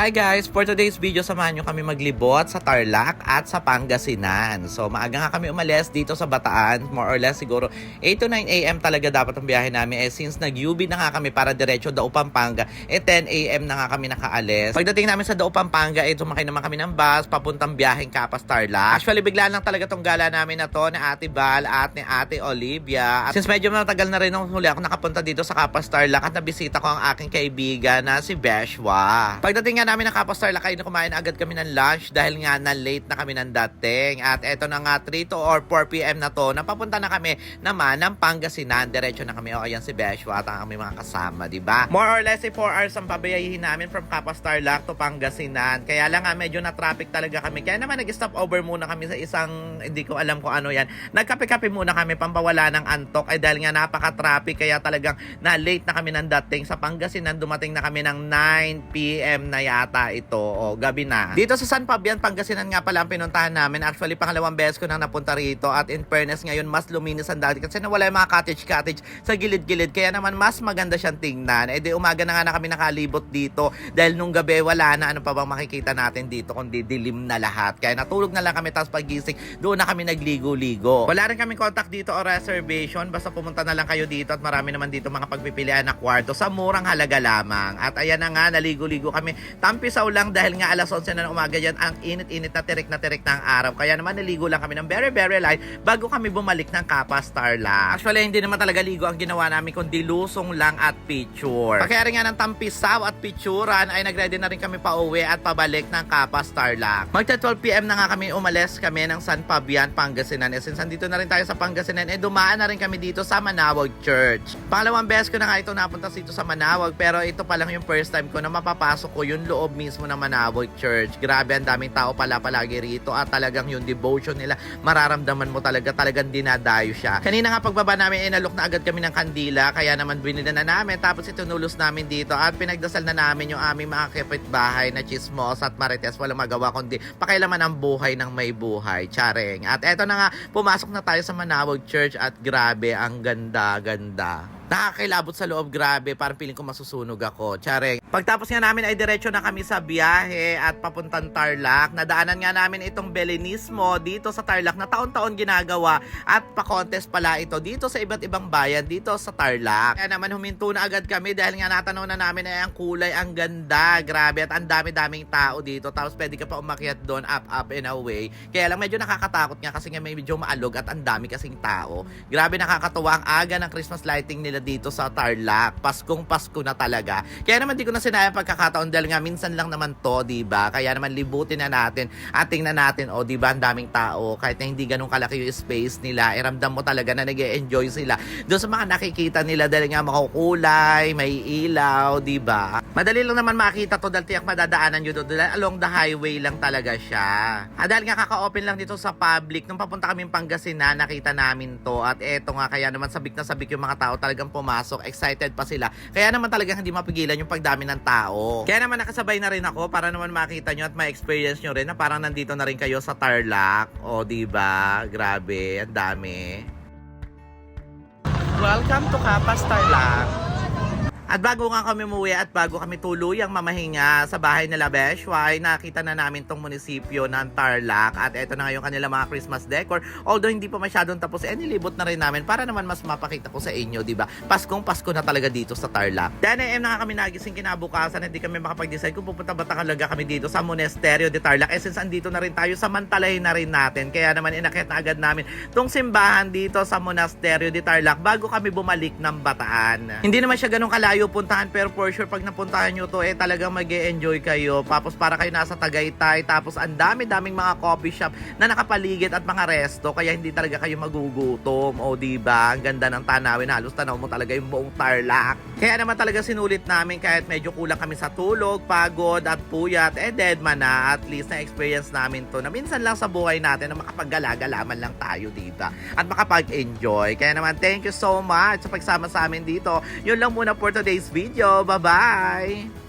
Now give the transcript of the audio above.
Hi guys! For today's video, samahan nyo kami maglibot sa Tarlac at sa Pangasinan. So maaga nga kami umalis dito sa Bataan. More or less siguro 8 to 9 a.m. talaga dapat ang biyahe namin. Eh since nag-UB na nga kami para diretso Dao Pampanga, eh 10 a.m. na nga kami nakaalis. Pagdating namin sa Dao Pampanga, eh sumakay naman kami ng bus papuntang biyaheng Kapas Tarlac. Actually bigla lang talaga tong gala namin na to ni Ate Val at ni Ate Olivia. At since medyo matagal na rin nung huli ako nakapunta dito sa Kapas Tarlac at nabisita ko ang aking kaibigan na si Beshwa. Pagdating nga namin ng Kapas Tarlac ay kumain agad kami ng lunch dahil nga na late na kami ng dating. At eto na nga 3 to or 4 p.m. na to, napapunta na kami naman ng Pangasinan. Diretso na kami. O ayan si Beshwa at ang aming mga kasama, di ba? More or less, eh, 4 hours ang pabayahin namin from Kapas Tarlac to Pangasinan. Kaya lang nga, medyo na traffic talaga kami. Kaya naman nag-stop over muna kami sa isang, hindi ko alam kung ano yan. Nagkape-kape muna kami, pampawala ng antok. Ay dahil nga napaka-traffic, kaya talagang na late na kami ng dating. Sa Pangasinan, dumating na kami ng 9 p.m. na yata ito. O, gabi na. Dito sa San Fabian, Pangasinan nga pala ang pinuntahan namin. Actually, pangalawang beses ko nang napunta rito. At in fairness, ngayon mas luminis ang dati. Kasi nawala yung mga cottage-cottage sa gilid-gilid. Kaya naman mas maganda siyang tingnan. Eh di umaga na nga na kami nakalibot dito. Dahil nung gabi wala na. Ano pa bang makikita natin dito kundi dilim na lahat. Kaya natulog na lang kami tapos pagising. Doon na kami nagligo-ligo. Wala rin kami contact dito o reservation. Basta pumunta na lang kayo dito at marami naman dito mga pagpipilian na kwarto sa murang halaga lamang. At ayan na nga, naligo-ligo kami. Tampisaw lang dahil nga alas 11 na ng umaga yan. Ang init-init na tirik na tirik na ang araw. Kaya naman naligo lang kami ng very very light bago kami bumalik ng Kapa Starla. Actually, hindi naman talaga ligo ang ginawa namin kundi lusong lang at picture. Pagkayari nga ng tampisaw at picturean ay nagready na rin kami pa uwi at pabalik ng Kapa Starla. Magta 12pm na nga kami umalis kami ng San Fabian, Pangasinan. Eh, since andito na rin tayo sa Pangasinan, eh dumaan na rin kami dito sa Manawag Church. Pangalawang beses ko na nga ito napunta dito sa Manawag pero ito pa lang yung first time ko na mapapasok ko yung loob mismo ng Manawag Church. Grabe, ang daming tao pala palagi rito at talagang yung devotion nila, mararamdaman mo talaga, talagang dinadayo siya. Kanina nga pagbaba namin, inalok na agad kami ng kandila, kaya naman binila na namin, tapos itunulos namin dito at pinagdasal na namin yung aming mga kapitbahay na chismos at marites. Walang magawa kundi pakailaman ang buhay ng may buhay. Charing. At eto na nga, pumasok na tayo sa Manawag Church at grabe, ang ganda-ganda. Nakakilabot sa loob, grabe. Parang piling ko masusunog ako. Charing. Pagtapos nga namin ay diretso na kami sa biyahe at papuntang Tarlac. Nadaanan nga namin itong Belenismo dito sa Tarlac na taon-taon ginagawa at pa-contest pala ito dito sa iba't ibang bayan dito sa Tarlac. Kaya naman huminto na agad kami dahil nga natanaw na namin ay ang kulay, ang ganda. Grabe at ang dami-daming tao dito. Tapos pwede ka pa umakyat doon up, up and away. Kaya lang medyo nakakatakot nga kasi nga medyo maalog at ang dami kasing tao. Grabe nakakatuwa ang aga ng Christmas lighting nila dito sa Tarlac. Paskong Pasko na talaga. Kaya naman di ko na sinayang pagkakataon dahil nga minsan lang naman to, di ba? Kaya naman libutin na natin at tingnan natin, o di ba, ang daming tao. Kahit na hindi ganun kalaki yung space nila, eh, ramdam mo talaga na nag enjoy sila. Doon sa mga nakikita nila dahil nga makukulay, may ilaw, di ba? Madali lang naman makita to dahil tiyak madadaanan nyo doon. Along the highway lang talaga siya. Ah, dahil nga kaka-open lang dito sa public. Nung papunta kami Pangasinan, nakita namin to. At eto nga, kaya naman sabik na sabik yung mga tao talagang pumasok. Excited pa sila. Kaya naman talagang hindi mapigilan yung pagdami ng tao. Kaya naman nakasabay na rin ako para naman makita nyo at ma-experience nyo rin na parang nandito na rin kayo sa Tarlac. O, di ba? Grabe, ang dami. Welcome to Kapas Tarlac. At bago nga kami umuwi at bago kami tuluyang mamahinga sa bahay nila Beshwa, ay nakita na namin tong munisipyo ng Tarlac. At eto na nga yung kanila mga Christmas decor. Although hindi pa masyadong tapos, eh nilibot na rin namin para naman mas mapakita ko sa inyo, di ba? Paskong Pasko na talaga dito sa Tarlac. 10 a.m. na kami nagising kinabukasan, hindi kami makapag-decide kung pupunta ba talaga kami dito sa Monasterio de Tarlac. Eh since andito na rin tayo, samantalahin na rin natin. Kaya naman inakit na agad namin tong simbahan dito sa Monasterio de Tarlac bago kami bumalik ng Bataan. Hindi naman siya ganun kalayo puntahan pero for sure pag napuntahan nyo to eh talagang mag enjoy kayo. Tapos para kayo nasa Tagaytay tapos ang dami-daming mga coffee shop na nakapaligid at mga resto kaya hindi talaga kayo magugutom. O di ba? Ang ganda ng tanawin. Halos tanaw mo talaga yung buong Tarlac. Kaya naman talaga sinulit namin kahit medyo kulang kami sa tulog, pagod at puyat. Eh dead man na at least na experience namin to na minsan lang sa buhay natin na makapaggala-galaman lang tayo, di ba? At makapag-enjoy. Kaya naman thank you so much sa pagsama sa amin dito. Yun lang muna for today's video. Bye-bye!